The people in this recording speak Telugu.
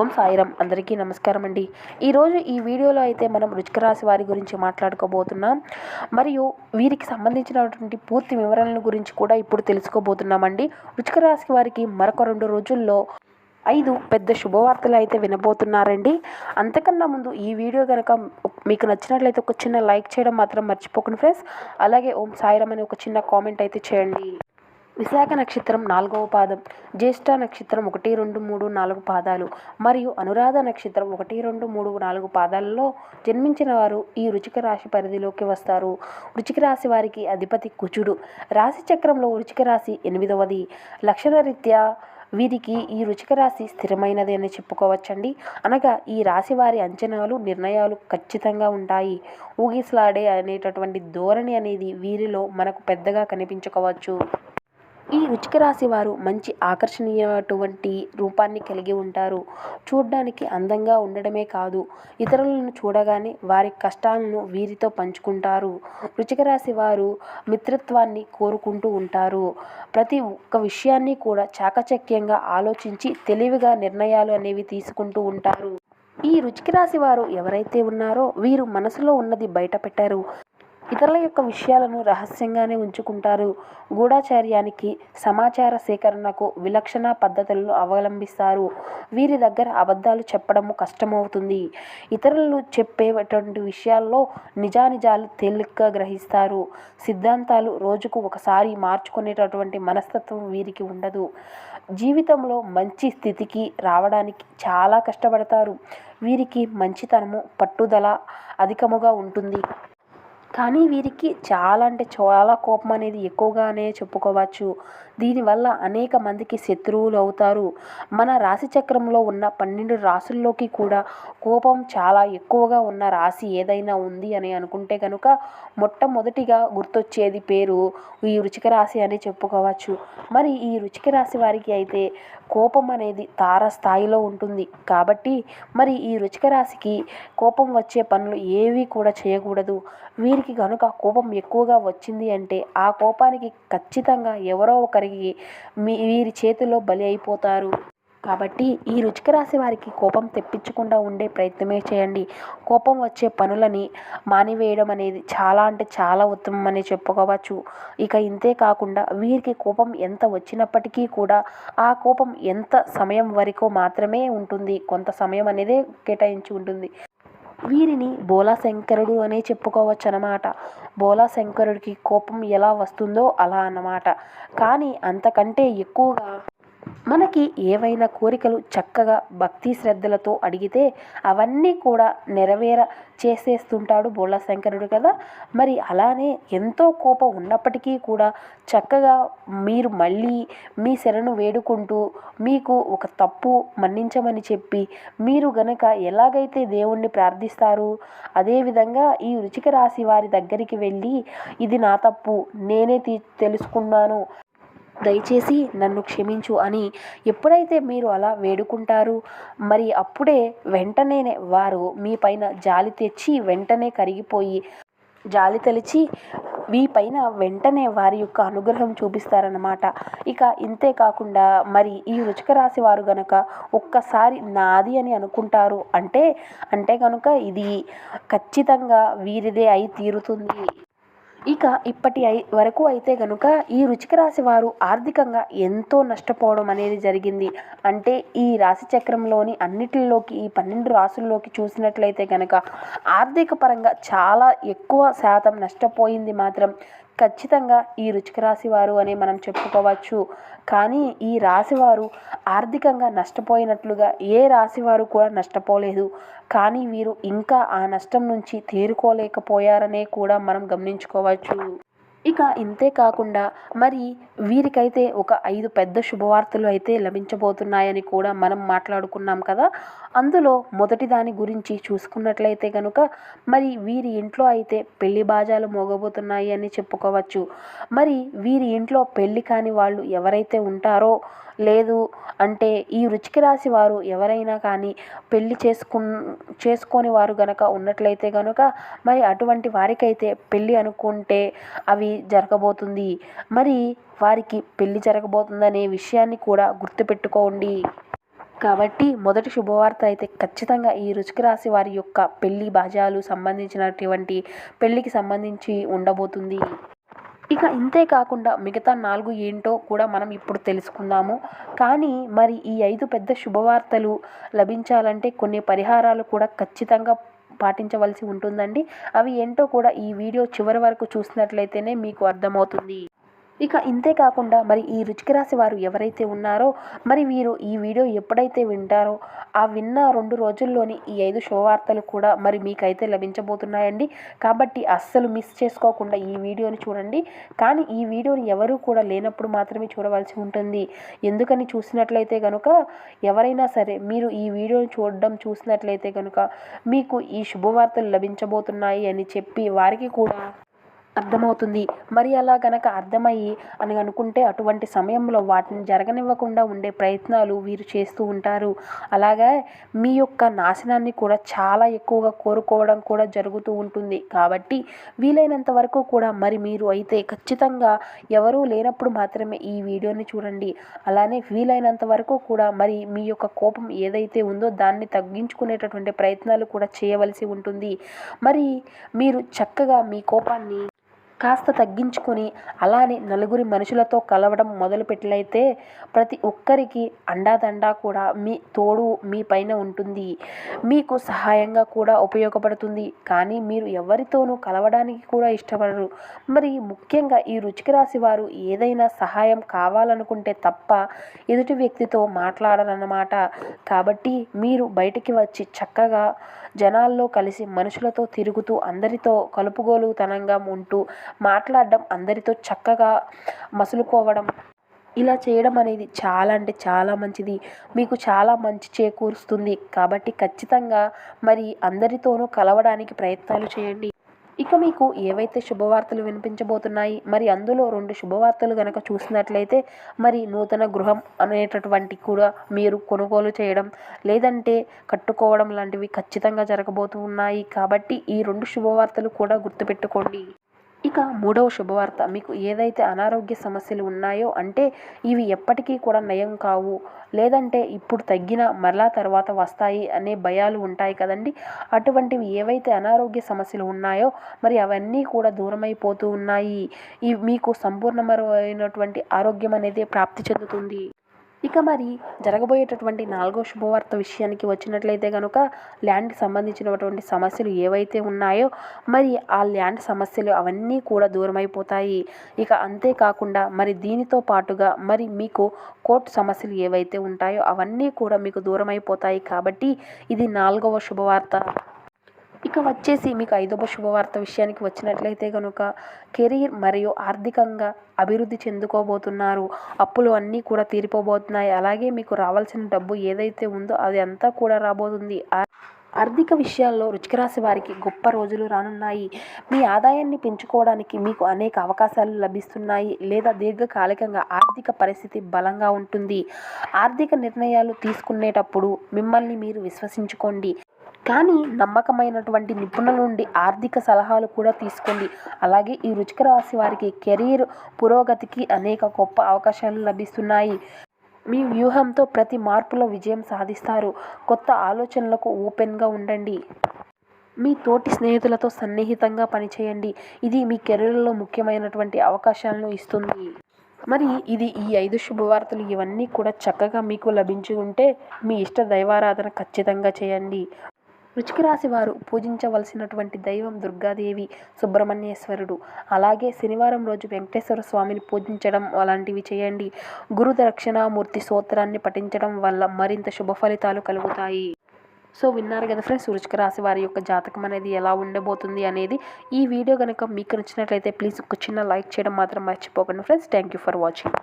ఓం సాయిరం అందరికీ నమస్కారం అండి. ఈరోజు ఈ వీడియోలో అయితే మనం రుచిక రాశి వారి గురించి మాట్లాడుకోబోతున్నాం. మరియు వీరికి సంబంధించినటువంటి పూర్తి వివరణల గురించి కూడా ఇప్పుడు తెలుసుకోబోతున్నామండి. రుచిక రాశి వారికి మరొక రెండు రోజుల్లో ఐదు పెద్ద శుభవార్తలు అయితే వినబోతున్నారండి. అంతకన్నా ముందు ఈ వీడియో కనుక మీకు నచ్చినట్లయితే ఒక చిన్న లైక్ చేయడం మాత్రం మర్చిపోకండి ఫ్రెండ్స్. అలాగే ఓం సాయిరం అని ఒక చిన్న కామెంట్ అయితే చేయండి. విశాఖ నక్షత్రం నాలుగవ పాదం జ్యేష్ఠ నక్షత్రం ఒకటి రెండు మూడు నాలుగు పాదాలు మరియు అనురాధ నక్షత్రం ఒకటి రెండు మూడు నాలుగు పాదాలలో జన్మించిన వారు ఈ రుచిక రాశి పరిధిలోకి వస్తారు. రుచిక రాశి వారికి అధిపతి కుచుడు రాశి చక్రంలో రుచిక రాశి ఎనిమిదవది. లక్షణ రీత్యా వీరికి ఈ రుచిక రాశి స్థిరమైనది అని చెప్పుకోవచ్చండి. అనగా ఈ రాశి వారి అంచనాలు నిర్ణయాలు ఖచ్చితంగా ఉంటాయి. ఊగిసలాడే అనేటటువంటి ధోరణి అనేది వీరిలో మనకు పెద్దగా కనిపించుకోవచ్చు. ఈ వృచ్చిక రాశి వారు మంచి ఆకర్షణీయటువంటి రూపాన్ని కలిగి ఉంటారు. చూడ్డానికి అందంగా ఉండడమే కాదు ఇతరులను చూడగానే వారి కష్టాలను వీరితో పంచుకుంటారు. రుచిక రాశి వారు మిత్రత్వాన్ని కోరుకుంటూ ఉంటారు. ప్రతి ఒక్క విషయాన్ని కూడా చాకచక్యంగా ఆలోచించి తెలివిగా నిర్ణయాలు అనేవి తీసుకుంటూ ఉంటారు. ఈ రుచికి రాశి వారు ఎవరైతే ఉన్నారో వీరు మనసులో ఉన్నది బయట పెట్టారు ఇతరుల యొక్క విషయాలను రహస్యంగానే ఉంచుకుంటారు. గూఢాచార్యానికి సమాచార సేకరణకు విలక్షణ పద్ధతులను అవలంబిస్తారు. వీరి దగ్గర అబద్ధాలు చెప్పడము కష్టమవుతుంది. ఇతరులు చెప్పేటువంటి విషయాల్లో నిజానిజాలు తేలికగా గ్రహిస్తారు. సిద్ధాంతాలు రోజుకు ఒకసారి మార్చుకునేటటువంటి మనస్తత్వం వీరికి ఉండదు. జీవితంలో మంచి స్థితికి రావడానికి చాలా కష్టపడతారు. వీరికి మంచితనము పట్టుదల అధికముగా ఉంటుంది. కానీ వీరికి చాలా అంటే చాలా కోపం అనేది ఎక్కువగానే చెప్పుకోవచ్చు. దీనివల్ల అనేక మందికి శత్రువులు అవుతారు. మన రాశి చక్రంలో ఉన్న పన్నెండు రాసుల్లోకి కూడా కోపం చాలా ఎక్కువగా ఉన్న రాశి ఏదైనా ఉంది అని అనుకుంటే కనుక మొట్టమొదటిగా గుర్తొచ్చేది పేరు ఈ రుచిక రాశి అని చెప్పుకోవచ్చు. మరి ఈ రుచిక రాశి వారికి అయితే కోపం అనేది తార స్థాయిలో ఉంటుంది. కాబట్టి మరి ఈ రుచిక రాశికి కోపం వచ్చే పనులు ఏవి కూడా చేయకూడదు. వీరికి కనుక కోపం ఎక్కువగా వచ్చింది అంటే ఆ కోపానికి ఖచ్చితంగా ఎవరో ఒక ఒకరికి మీ వీరి చేతిలో బలి అయిపోతారు. కాబట్టి ఈ రుచిక రాశి వారికి కోపం తెప్పించకుండా ఉండే ప్రయత్నమే చేయండి. కోపం వచ్చే పనులని మానివేయడం అనేది చాలా అంటే చాలా ఉత్తమం అని చెప్పుకోవచ్చు. ఇక ఇంతే కాకుండా వీరికి కోపం ఎంత వచ్చినప్పటికీ కూడా ఆ కోపం ఎంత సమయం వరకు మాత్రమే ఉంటుంది. కొంత సమయం అనేది కేటాయించి ఉంటుంది. వీరిని బోలాశంకరుడు అనే చెప్పుకోవచ్చు అనమాట బోలాశంకరుడికి కోపం ఎలా వస్తుందో అలా అన్నమాట. కానీ అంతకంటే ఎక్కువగా మనకి ఏవైనా కోరికలు చక్కగా భక్తి శ్రద్ధలతో అడిగితే అవన్నీ కూడా నెరవేర చేసేస్తుంటాడు బోళా శంకరుడు కదా. మరి అలానే ఎంతో కోపం ఉన్నప్పటికీ కూడా చక్కగా మీరు మళ్ళీ మీ శరణు వేడుకుంటూ మీకు ఒక తప్పు మన్నించమని చెప్పి మీరు గనక ఎలాగైతే దేవుణ్ణి ప్రార్థిస్తారు అదేవిధంగా ఈ రుచిక రాశి వారి దగ్గరికి వెళ్ళి ఇది నా తప్పు నేనే తీ తెలుసుకున్నాను దయచేసి నన్ను క్షమించు అని ఎప్పుడైతే మీరు అలా వేడుకుంటారు మరి అప్పుడే వెంటనే వారు మీ పైన జాలి తెచ్చి వెంటనే కరిగిపోయి జాలి తలిచి మీ పైన వెంటనే వారి యొక్క అనుగ్రహం చూపిస్తారన్నమాట. ఇక ఇంతే కాకుండా మరి ఈ రుచిక రాశి వారు గనక ఒక్కసారి నాది అని అనుకుంటారు అంటే అంటే కనుక ఇది ఖచ్చితంగా వీరిదే అయి తీరుతుంది. ఇక ఇప్పటి వరకు అయితే కనుక ఈ రుచిక రాశి వారు ఆర్థికంగా ఎంతో నష్టపోవడం అనేది జరిగింది. అంటే ఈ రాశి చక్రంలోని అన్నిటిలోకి ఈ పన్నెండు రాసుల్లోకి చూసినట్లయితే కనుక ఆర్థిక పరంగా చాలా ఎక్కువ శాతం నష్టపోయింది మాత్రం. ఖచ్చితంగా ఈ రుచిక రాశి వారు అని మనం చెప్పుకోవచ్చు. కానీ ఈ రాశివారు ఆర్థికంగా నష్టపోయినట్లుగా ఏ రాశివారు కూడా నష్టపోలేదు. కానీ వీరు ఇంకా ఆ నష్టం నుంచి తేరుకోలేకపోయారనే కూడా మనం గమనించుకోవచ్చు. ఇక ఇంతే కాకుండా మరి వీరికైతే ఒక ఐదు పెద్ద శుభవార్తలు అయితే లభించబోతున్నాయని కూడా మనం మాట్లాడుకున్నాం కదా. అందులో మొదటి దాని గురించి చూసుకున్నట్లయితే కనుక మరి వీరి ఇంట్లో అయితే పెళ్ళి బాజాలు మోగబోతున్నాయి అని చెప్పుకోవచ్చు. మరి వీరి ఇంట్లో పెళ్ళి కాని వాళ్ళు ఎవరైతే ఉంటారో లేదు. అంటే ఈ వృచ్చిక రాశి వారు ఎవరైనా కానీ పెళ్ళి చేసుకు చేసుకొని వారు గనక ఉన్నట్లయితే కనుక మరి అటువంటి వారికైతే పెళ్ళి అనుకుంటే అవి జరగబోతుంది. మరి వారికి పెళ్ళి జరగబోతుందనే విషయాన్ని కూడా గుర్తుపెట్టుకోండి. కాబట్టి మొదటి శుభవార్త అయితే ఖచ్చితంగా ఈ రుచిక రాశి వారి యొక్క పెళ్ళి బాజాలు సంబంధించినటువంటి పెళ్ళికి సంబంధించి ఉండబోతుంది. ఇక ఇంతే కాకుండా మిగతా నాలుగు ఏంటో కూడా మనం ఇప్పుడు తెలుసుకుందాము. కానీ మరి ఈ ఐదు పెద్ద శుభవార్తలు లభించాలంటే కొన్ని పరిహారాలు కూడా ఖచ్చితంగా పాటించవలసి ఉంటుందండి. అవి ఏంటో కూడా ఈ వీడియో చివరి వరకు చూసినట్లయితేనే మీకు అర్థమవుతుంది. ఇక ఇంతే కాకుండా మరి ఈ రుచికి రాశి వారు ఎవరైతే ఉన్నారో మరి వీరు ఈ వీడియో ఎప్పుడైతే వింటారో ఆ విన్న రెండు రోజుల్లోని ఈ ఐదు శుభవార్తలు కూడా మరి మీకైతే లభించబోతున్నాయండి. కాబట్టి అస్సలు మిస్ చేసుకోకుండా ఈ వీడియోని చూడండి. కానీ ఈ వీడియోని ఎవరు కూడా లేనప్పుడు మాత్రమే చూడవలసి ఉంటుంది. ఎందుకని చూసినట్లయితే కనుక ఎవరైనా సరే మీరు ఈ వీడియోని చూడడం చూసినట్లయితే కనుక మీకు ఈ శుభవార్తలు లభించబోతున్నాయి అని చెప్పి వారికి కూడా అర్థమవుతుంది. మరి అలా గనక అర్థమయ్యి అని అనుకుంటే అటువంటి సమయంలో వాటిని జరగనివ్వకుండా ఉండే ప్రయత్నాలు వీరు చేస్తూ ఉంటారు. అలాగే మీ యొక్క నాశనాన్ని కూడా చాలా ఎక్కువగా కోరుకోవడం కూడా జరుగుతూ ఉంటుంది. కాబట్టి వీలైనంత వరకు కూడా మరి మీరు అయితే ఖచ్చితంగా ఎవరూ లేనప్పుడు మాత్రమే ఈ వీడియోని చూడండి. అలానే వీలైనంత వరకు కూడా మరి మీ యొక్క కోపం ఏదైతే ఉందో దాన్ని తగ్గించుకునేటటువంటి ప్రయత్నాలు కూడా చేయవలసి ఉంటుంది. మరి మీరు చక్కగా మీ కోపాన్ని కాస్త తగ్గించుకొని అలానే నలుగురి మనుషులతో కలవడం మొదలుపెట్లయితే ప్రతి ఒక్కరికి అండాదండా కూడా మీ తోడు మీ పైన ఉంటుంది. మీకు సహాయంగా కూడా ఉపయోగపడుతుంది. కానీ మీరు ఎవరితోనూ కలవడానికి కూడా ఇష్టపడరు. మరి ముఖ్యంగా ఈ రుచికి రాశి వారు ఏదైనా సహాయం కావాలనుకుంటే తప్ప ఎదుటి వ్యక్తితో మాట్లాడరన్నమాట. కాబట్టి మీరు బయటికి వచ్చి చక్కగా జనాల్లో కలిసి మనుషులతో తిరుగుతూ అందరితో కలుపుగోలుతనంగా ఉంటూ మాట్లాడడం అందరితో చక్కగా మసులుకోవడం ఇలా చేయడం అనేది చాలా అంటే చాలా మంచిది. మీకు చాలా మంచి చేకూరుస్తుంది. కాబట్టి ఖచ్చితంగా మరి అందరితోనూ కలవడానికి ప్రయత్నాలు చేయండి. ఇక మీకు ఏవైతే శుభవార్తలు వినిపించబోతున్నాయి మరి అందులో రెండు శుభవార్తలు కనుక చూసినట్లయితే మరి నూతన గృహం అనేటటువంటి కూడా మీరు కొనుగోలు చేయడం లేదంటే కట్టుకోవడం లాంటివి ఖచ్చితంగా జరగబోతూ ఉన్నాయి. కాబట్టి ఈ రెండు శుభవార్తలు కూడా గుర్తుపెట్టుకోండి. ఇక మూడవ శుభవార్త. మీకు ఏదైతే అనారోగ్య సమస్యలు ఉన్నాయో అంటే ఇవి ఎప్పటికీ కూడా నయం కావు. లేదంటే ఇప్పుడు తగ్గిన మరలా తర్వాత వస్తాయి అనే భయాలు ఉంటాయి కదండి. అటువంటివి ఏవైతే అనారోగ్య సమస్యలు ఉన్నాయో మరి అవన్నీ కూడా దూరమైపోతూ ఉన్నాయి. ఈ మీకు సంపూర్ణమైనటువంటి ఆరోగ్యం అనేది ప్రాప్తి చెందుతుంది. ఇక మరి జరగబోయేటటువంటి నాలుగో శుభవార్త విషయానికి వచ్చినట్లయితే కనుక ల్యాండ్కి సంబంధించినటువంటి సమస్యలు ఏవైతే ఉన్నాయో మరి ఆ ల్యాండ్ సమస్యలు అవన్నీ కూడా దూరమైపోతాయి. ఇక అంతేకాకుండా మరి దీనితో పాటుగా మరి మీకు కోర్టు సమస్యలు ఏవైతే ఉంటాయో అవన్నీ కూడా మీకు దూరమైపోతాయి కాబట్టి ఇది నాలుగవ శుభవార్త. ఇక వచ్చేసి మీకు ఐదవ శుభవార్త విషయానికి వచ్చినట్లయితే కనుక కెరీర్ మరియు ఆర్థికంగా అభివృద్ధి చెందుకోబోతున్నారు. అప్పులు అన్నీ కూడా తీరిపోబోతున్నాయి. అలాగే మీకు రావాల్సిన డబ్బు ఏదైతే ఉందో అది అంతా కూడా రాబోతుంది. ఆర్థిక విషయాల్లో రుచికరాశి వారికి గొప్ప రోజులు రానున్నాయి. మీ ఆదాయాన్ని పెంచుకోవడానికి మీకు అనేక అవకాశాలు లభిస్తున్నాయి లేదా దీర్ఘకాలికంగా ఆర్థిక పరిస్థితి బలంగా ఉంటుంది. ఆర్థిక నిర్ణయాలు తీసుకునేటప్పుడు మిమ్మల్ని మీరు విశ్వసించుకోండి. కానీ నమ్మకమైనటువంటి నిపుణుల నుండి ఆర్థిక సలహాలు కూడా తీసుకోండి. అలాగే ఈ రుచిక రాశి వారికి కెరీర్ పురోగతికి అనేక గొప్ప అవకాశాలు లభిస్తున్నాయి. మీ వ్యూహంతో ప్రతి మార్పులో విజయం సాధిస్తారు. కొత్త ఆలోచనలకు ఓపెన్గా ఉండండి. మీ తోటి స్నేహితులతో సన్నిహితంగా పనిచేయండి. ఇది మీ కెరీర్లో ముఖ్యమైనటువంటి అవకాశాలను ఇస్తుంది. మరి ఇది ఈ ఐదు శుభవార్తలు ఇవన్నీ కూడా చక్కగా మీకు లభించి ఉంటే మీ ఇష్ట దైవారాధన ఖచ్చితంగా చేయండి. రుచిక రాశి వారు పూజించవలసినటువంటి దైవం దుర్గాదేవి సుబ్రహ్మణ్యేశ్వరుడు. అలాగే శనివారం రోజు వెంకటేశ్వర స్వామిని పూజించడం అలాంటివి చేయండి. గురు దక్షిణామూర్తి సూత్రాన్ని పఠించడం వల్ల మరింత శుభ ఫలితాలు కలుగుతాయి. సో విన్నారు కదా ఫ్రెండ్స్ వృచ్చిక రాశి వారి యొక్క జాతకం అనేది ఎలా ఉండబోతుంది అనేది. ఈ వీడియో కనుక మీకు నచ్చినట్లయితే ప్లీజ్ ఒక చిన్న లైక్ చేయడం మాత్రం మర్చిపోకండి friends. Thank you for watching.